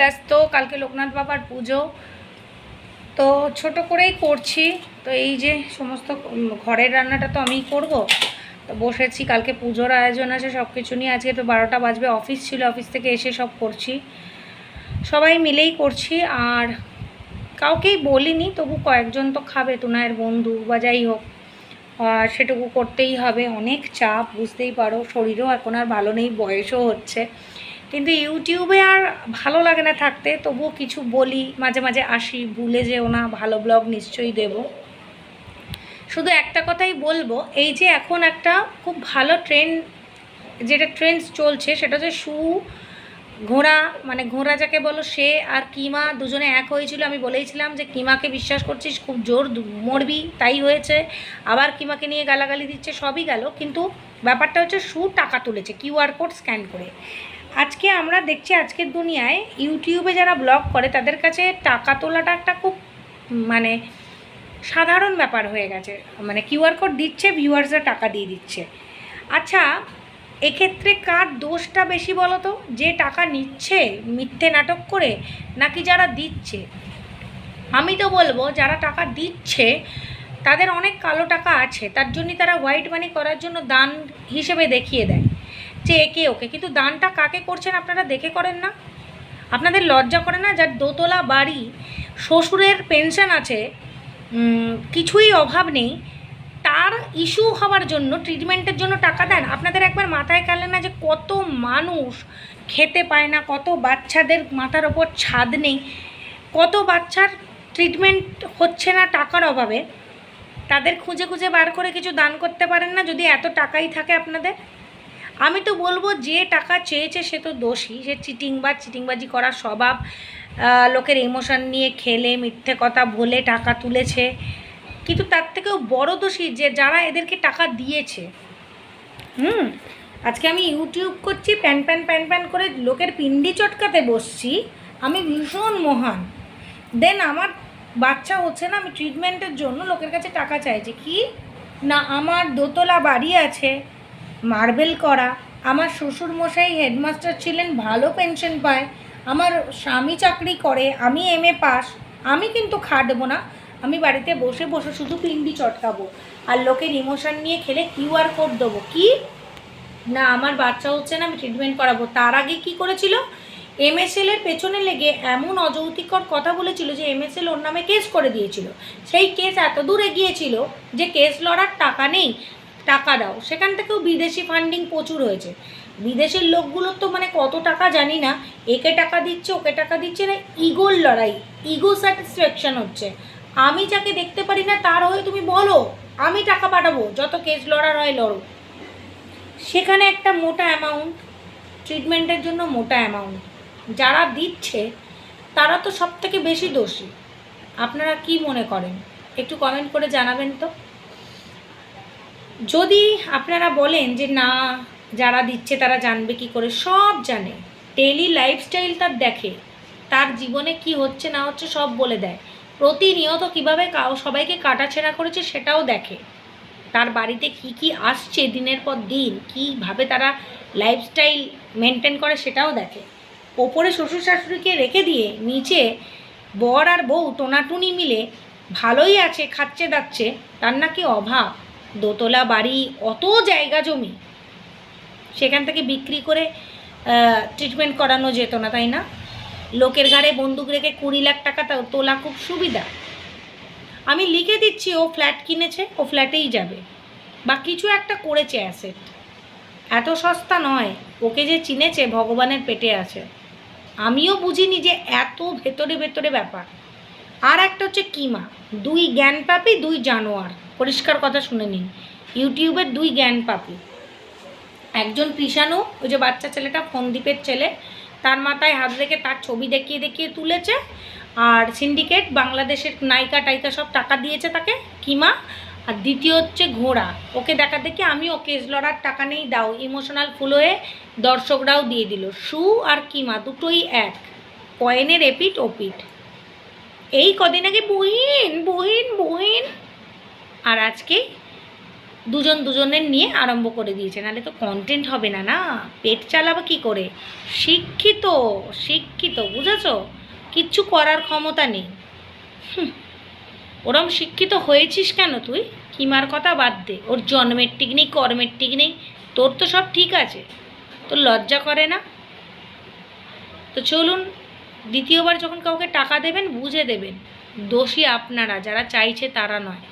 ব্যস্ত, কালকে লোকনাথ বাবার পুজো। তো ছোট করেই করছি। তো এই যে সমস্ত ঘরের রান্নাটা তো আমিই করব। তো বসেছি, কালকে পুজোর আয়োজন আছে সব কিছু নিয়ে। আজকে তো বারোটা বাজবে, অফিস ছিল, অফিস থেকে এসে সব করছি। সবাই মিলেই করছি, আর কাউকেই বলিনি, তবু কয়েকজন তো খাবে, তোনায়ের বন্ধু বা যাই হোক। আর সেটুকু করতেই হবে, অনেক চাপ, বুঝতেই পারো, শরীরও এখন আর ভালো নেই, বয়সও হচ্ছে। কিন্তু ইউটিউবে আর ভালো লাগে না থাকতে, তবুও কিছু বলি, মাঝে মাঝে আসি, ভুলে যেও না, ভালো ব্লগ নিশ্চয়ই দেব। শুধু একটা কথাই বলব, এই যে এখন একটা খুব ভালো ট্রেন্ড যেটা ট্রেন্ডস চলছে, সেটা হচ্ছে শু ঘোড়া মানে ঘোড়া যাকে বলো, সে আর কিমা দুজনে এক হয়েছিল। আমি বলেইছিলাম যে কিমাকে বিশ্বাস করছিস, খুব জোর মরবি, তাই হয়েছে। আবার কিমাকে নিয়ে গালাগালি দিচ্ছে, সবই গেল। কিন্তু ব্যাপারটা হচ্ছে শু টাকা তুলেছে কিউআর কোড স্ক্যান করে। আজকে আমরা দেখছি আজকের দুনিয়ায় ইউটিউবে যারা ব্লগ করে, তাদের কাছে টাকা তোলাটা একটা খুব মানে সাধারণ ব্যাপার হয়ে গেছে। মানে কিউআর কোড দিচ্ছে ভিউয়ার্সরা টাকা দিয়ে দিচ্ছে। আচ্ছা এক্ষেত্রে কার দোষটা বেশি বলো তো যে টাকা নিচ্ছে মিথ্যে নাটক করে, নাকি যারা দিচ্ছে? আমি তো বলব, যারা টাকা দিচ্ছে, তাদের অনেক কালো টাকা আছে। তার জন্যই তারা হোয়াইট মানি করার জন্য দান হিসেবে দেখিয়ে দেয়। একে ওকে। কিন্তু দানটা কাকে করছেন আপনারা দেখে করেন না। আপনাদের লজ্জা করে না যার দোতলা বাড়ি, শ্বশুরের পেনশন আছে কিছুই অভাব নেই, তার ইস্যু হওয়ার জন্য, ট্রিটমেন্টের জন্য টাকা দেন। আপনাদের একবার মাথায় কালে না যে কত মানুষ খেতে পায় না, কত বাচ্চাদের মাথার ওপর ছাদ নেই, কত বাচ্চার ট্রিটমেন্ট হচ্ছে না টাকার অভাবে। তাদের খুঁজে খুঁজে বার করে কিছু দান করতে পারেন না, যদি এত টাকাই থাকে আপনাদের। আমি তো বলব, যে টাকা চেয়েছে সে তো দোষী। সে চিটিংবাজ, চিটিংবাজি করার স্বভাব লোকের ইমোশন নিয়ে খেলে, মিথ্যে কথা বলে, টাকা তুলেছে। কিন্তু তার থেকেও বড় দোষী যে যারা এদেরকে টাকা দিয়েছে। হুম? আজকে আমি ইউটিউব করছি, প্যান প্যান প্যান প্যান করে লোকের পিন্ডি চটকাতে বসছি। আমি ভীষণ মহান। দেন আমার বাচ্চা হচ্ছে না, আমি ট্রিটমেন্টের জন্য লোকের কাছে টাকা চাইছি। কি? না, আমার দোতলা বাড়ি আছে। মার্বেল করা। আমার শ্বশুর মশাই হেডমাস্টার ছিলেন, ভালো পেনশন পায়। আমার স্বামী চাকরি করে, আমি এম এ পাস আমি কিন্তু খাটবো না। আমি বাড়িতে বসে বসে শুধু পিন্ডি চটকাবো। আর লোকের ইমোশন নিয়ে খেলে কিউআর কোড দেবো। কি? না, আমার বাচ্চা হচ্ছে না, আমি ট্রিটমেন্ট করাবো। তার আগে কি করেছিল? এমএসএল এর পেছনে লেগে এমন অযৌক্তিকর কথা বলেছিল যে এমএসএল ওর নামে কেস করে দিয়েছিল। সেই কেস এত দূর এগিয়েছিল যে কেস লড়ার টাকা নেই। টাকা দাও। সেখান থেকেও বিদেশি ফান্ডিং প্রচুর হয়েছে। বিদেশের লোকগুলোর তো মানে কত টাকা জানি না। একে টাকা দিচ্ছে, ওকে টাকা দিচ্ছে না। ইগোর লড়াই ইগো স্যাটিসফ্যাকশন হচ্ছে। আমি যাকে দেখতে পারি না, তার হয়ে তুমি বলো, আমি টাকা পাঠাবো, যত কেস লড়ার হয় লড়ো। সেখানে একটা মোটা অ্যামাউন্ট ট্রিটমেন্টের জন্য মোটা অ্যামাউন্ট যারা দিচ্ছে, তারা তো সব থেকে বেশি দোষী। আপনারা কি মনে করেন? একটু কমেন্ট করে জানাবেন তো। যদি আপনারা বলেন যে না, যারা দিচ্ছে তারা জানবে কি করে, সব জানে। ডেলি লাইফস্টাইল তার দেখে, তার জীবনে কি হচ্ছে না হচ্ছে সব বলে দেয়। প্রতিনিয়ত কীভাবে কাউ সবাইকে কাটাছেড়া করেছে সেটাও দেখে। তার বাড়িতে কি কি আসছে দিনের পর দিন, কীভাবে তারা লাইফস্টাইল মেনটেন করে সেটাও দেখে। ওপরে শ্বশুর শাশুড়িকে রেখে দিয়ে নিচে বর আর বউ টোনাটুনি মিলে ভালোই আছে, খাচ্ছে দাচ্ছে, তার নাকি অভাব। দোতলা বাড়ি, অত জায়গা জমি, সেখান থেকে বিক্রি করে ট্রিটমেন্ট করানো যেত না, তাই না? লোকের ঘাড়ে বন্দুক রেখে কুড়ি লাখ টাকা তোলা খুব সুবিধা। আমি লিখে দিচ্ছি, ও ফ্ল্যাট কিনেছে, ও ফ্ল্যাটেই যাবে। বা কিছু একটা করেছে অ্যাসেট এত সস্তা নয়, ওকে যে চিনেছে, ভগবানের পেটে আছে। আমিও বুঝিনি যে এত ভেতরে ভেতরে ব্যাপার। আর একটা হচ্ছে কিমা, দুই জ্ঞান পাপি দুই জানোয়ার। পরিষ্কার কথা শুনে নিন। ইউটিউবের দুই জ্ঞান পাপি। একজন কৃষাণু ওই যে বাচ্চা ছেলেটা ফোনদ্বীপের ছেলে, তার মাথায় হাত রেখে তার ছবি দেখিয়ে দেখিয়ে তুলেছে। আর সিন্ডিকেট, বাংলাদেশের নায়িকা টাইকা সব টাকা দিয়েছে তাকে, কিমা। আর দ্বিতীয় হচ্ছে ঘোড়া। ওকে দেখা দেখি আমি ওকে লড়ার টাকা নেই, দাও। ইমোশনাল ফুল হয়ে দর্শকরাও দিয়ে দিল। শু আর কিমা দুটোই এক। কয়েনের এপিট ওপিট এই কদিন আগে বহিন বহিন বহিন। আর আজকে দুজন দুজনের নিয়ে আরম্ভ করে দিয়েছে। নাহলে তো কন্টেন্ট হবে না না? পেট চালাবো কি করে? শিক্ষিত শিক্ষিত, বুঝেছ? কিচ্ছু করার ক্ষমতা নেই। ওরম শিক্ষিত হয়েছিস কেন তুই? কিমার কথা বাদ দে। ওর জন্মের ঠিক নেই, কর্মের ঠিক নেই। তোর তো সব ঠিক আছে। তোর লজ্জা করে না? তো চলুন, দ্বিতীয়বার যখন কাউকে টাকা দেবেন, বুঝে দেবেন। দোষী আপনারা, যারা চাইছে তারা নয়।